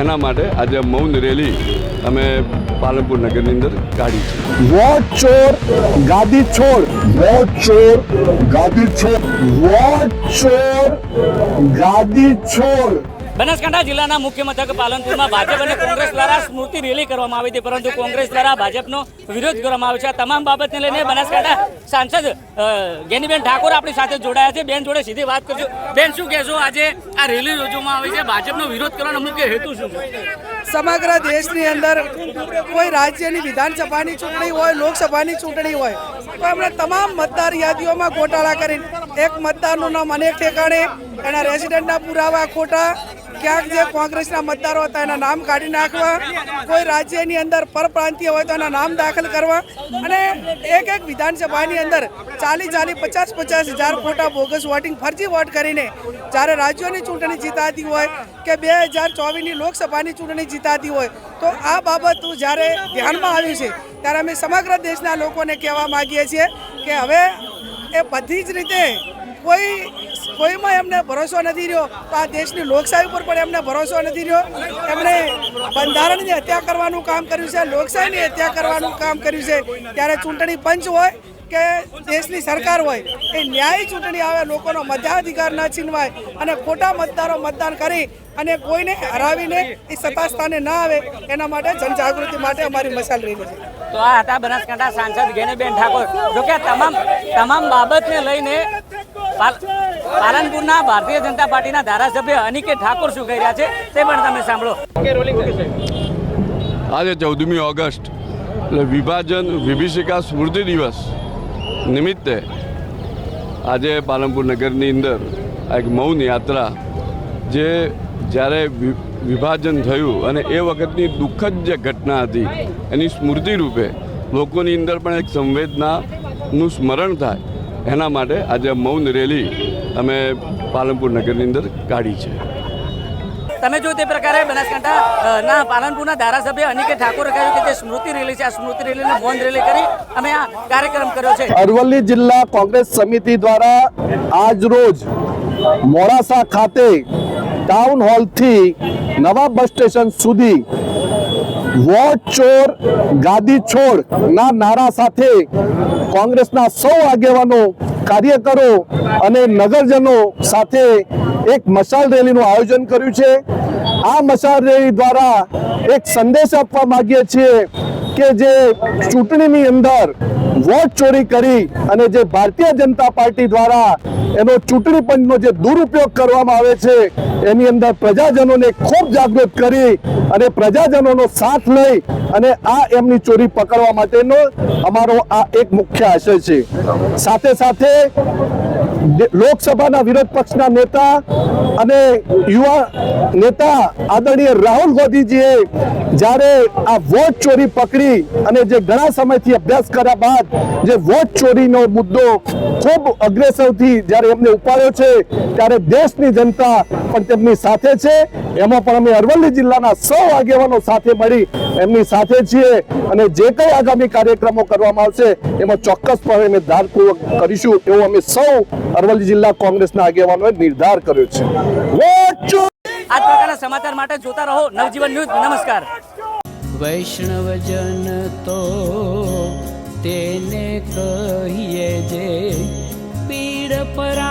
એના માટે આજે મૌન રેલી અમે પાલનપુર નગરની અંદર કાઢી છે. વોટ ચોર, ગાદી છોડ. વોટ ચોર, ગાદી છોડ. વોટ ચોર, ગાદી છોડ. બનાસકાંઠા જિલ્લાના મુખ્ય મથક પાલનપુરમાં ભાજપ અને કોંગ્રેસ દ્વારા સ્મૃતિ રેલી કરવામાં આવી હતી, પરંતુ કોંગ્રેસ દ્વારા ભાજપનો વિરોધ કરવામાં આવ્યો છે. આ તમામ બાબતને લઈને બનાસકાંઠા સાંસદ ગેનીબેન ઠાકોર આપણી સાથે જોડાયા છે. બેન જોડે સીધી વાત કરજો. બેન, શું કહેશો? આજે આ રેલી યોજવામાં આવી છે. ભાજપનો વિરોધ કરવાનો મુખ્ય હેતુ શું સમગ્ર દેશની અંદર કોઈ રાજ્યની વિધાનસભાની ચૂંટણી હોય, લોકસભાની ચૂંટણી હોય, તો એમણે તમામ મતદાર યાદીઓમાં ગોટાળા કરીને એક મતદારનું નામ અનેક ઠેકાણે એના રેસિડેન્ટના પુરાવા ખોટા ક્યાંક જે કોંગ્રેસના મતદારો હતા એના નામ કાઢી નાખવા, કોઈ રાજ્યની અંદર પરપ્રાંતીય હોય તો એના નામ દાખલ કરવા. અને એક એક વિધાનસભાની અંદર ચાલી ચાલી પચાસ પચાસ હજાર ખોટા બોગસ વોટિંગ ફરજી વોટ કરીને જ્યારે રાજ્યોની ચૂંટણી જીતાતી હોય કે બે હજાર ચોવીસની લોકસભાની ચૂંટણી જીતાતી હોય, તો આ બાબત જ્યારે ધ્યાનમાં આવ્યું છે, ત્યારે અમે સમગ્ર દેશના લોકોને કહેવા માગીએ છીએ કે હવે એ બધી જ રીતે કોઈ, કોઈમાં એમને ભરોસો નથી રહ્યો. તો આ દેશની લોકશાહી ઉપર પણ એમને ભરોસો નથી રહ્યો. એમણે બંધારણની હત્યા કરવાનું કામ કર્યું છે, લોકશાહીની હત્યા કરવાનું કામ કર્યું છે. ત્યારે ચૂંટણી પંચ હોય કે દેશની સરકાર હોય, એ ન્યાય ચૂંટણી આવે, લોકોનો મતાધિકાર ન છીનવાય અને ખોટા મતદારો મતદાન કરી અને કોઈને હરાવીને એ સત્તા સ્થાને ના આવે, એના માટે જનજાગૃતિ માટે અમારી મસાલ રહી છે. તો આ હતા બનાસકાંઠા સાંસદ ગેનીબેન ઠાકોર. જોકે આ તમામ તમામ બાબતને લઈને પાલ- પાલનપુરના ભારતીય જનતા પાર્ટીના ધારાસભ્ય અનિકેત ઠાકોર શું કહી રહ્યા છે તે પણ તમે સાંભળો. આજે ચૌદમી ઓગસ્ટ એટલે વિભાજન વિભીષિકા સ્મૃતિ દિવસ નિમિત્તે આજે પાલનપુર નગરની અંદર આ એક મૌન યાત્રા જે જ્યારે વિભાજન થયું અને એ વખતની દુઃખદ જે ઘટના હતી એની સ્મૃતિ રૂપે લોકોની અંદર પણ એક સંવેદનાનું સ્મરણ થાય. એના માટે આજે મૌન રેલી અમે પાલનપુર નગરની અંદર કાઢી છે. તમે જો તે પ્રકારે બનાસકાંઠા ના પાલનપુરના ધારાસભ્ય અનિકેત ઠાકોરે કહ્યું કે જે સ્મૃતિ રેલી છે આ સ્મૃતિ રેલીને મૌન રેલી કરી અમે આ કાર્યક્રમ કર્યો છે. અરવલ્લી જિલ્લા કોંગ્રેસ સમિતિ દ્વારા આજ રોજ મોડાસા ખાતે ટાઉન હોલથી નવા બસ સ્ટેશન સુધી વોટ ચોર, ગાદી છોડ ના નારા સાથે કોંગ્રેસના સૌ આગેવાનો, કાર્યકરો અને નગરજનો સાથે એક મશાલ રેલીનું આયોજન કર્યું છે. આ મશાલ રેલી દ્વારા એક સંદેશ આપવા માગીએ છીએ કે જે ચૂંટણીની અંદર વોટ ચોરી કરી અને જે ભારતીય જનતા પાર્ટી દ્વારા એનો ચૂંટણી પંચનો જે દુરુપયોગ કરવામાં આવે છે, એની અંદર પ્રજાજનોને ખૂબ જાગૃત કરી અને પ્રજાજનોનો સાથ લઈ અને આ એમની ચોરી પકડવા માટેનો અમારો આ એક મુખ્ય આશય છે. સાથે સાથે લોકસભાના વિરોધ પક્ષના નેતા અને યુવા નેતા આદરણીય રાહુલ ગાંધીજીએ જ્યારે આ વોટ ચોરી પકડી અને જે ઘણા સમયથી અભ્યાસ કર્યા બાદ જે વોટ ચોરીનો મુદ્દો ખૂબ અગ્રેસરથી જ્યારે એમને ઉપાડ્યો છે, ત્યારે દેશની જનતા પણ તેમની સાથે છે. એમાં પણ અમે અરવલ્લી જિલ્લાના સૌ આગેવાનો સાથે મળી એમની સાથે છીએ અને જે કંઈ આગામી કાર્યક્રમો કરવામાં આવશે, એમાં ચોક્કસપણે અમે ધારપૂર્વક કરીશું એવો અમે સૌ અરવલ્લી જિલ્લા કોંગ્રેસના આગેવાનોએ નિર્ધાર કર્યો છે. વોટ આ પ્રકારના સમાચાર માટે જોતા રહો નવજીવન ન્યૂઝ. નમસ્કાર. વૈષ્ણવજન તો તેને કહીએ જે પીડ પર